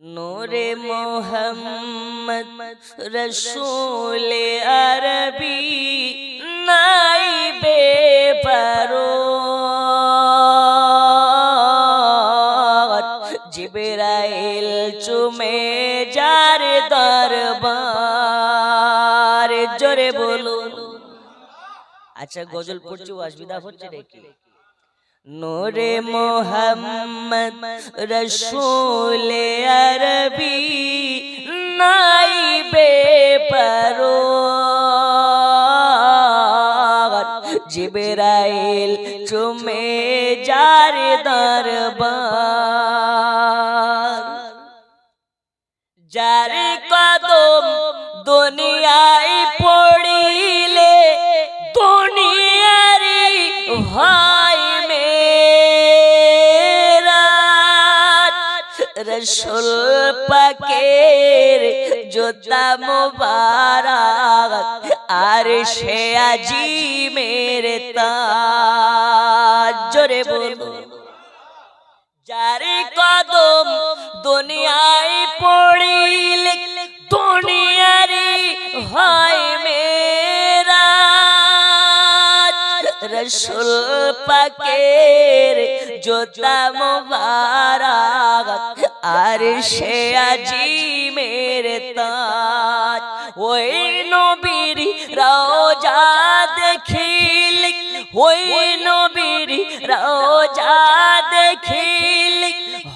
নূরে মোহাম্মদ রসুল আরবি নাই বেপারো জিবরাইল চুমে যার দরবার। জোরে বলুন। আচ্ছা গজল পড়ছি, অসুবিধা হচ্ছে নাকি? নূরে মোহাম্মদ রসুল জিবরাইল চুমে যার দরবার। যার কদম দুনিয়ায় পড়িলে দুনিয়ারি হয় মেরা রসুল পাকের জোতা মুবারক আর সে আজি মেরে তাজ জোরে বলুন। যার কদম দুনিয়ায় পড়িলে দুনিয়ারি হয় মেরা রসুল পাকের জোতা মুবারক। আর সে আজি মেরে তাজ। ওই নবীর রোজা দেখিল। ওই নবীর রোজা দেখিল।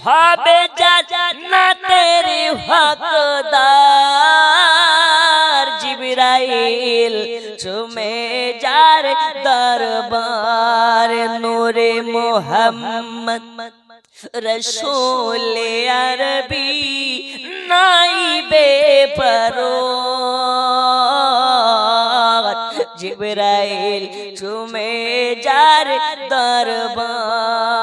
হবে জান্নাতের হকদার। জিবরাইল চুমে যার দরবার। নূরে মোহাম্মদ। রসুল আরবি নাই বেপরো জিবরাইল চুমে যার দরবার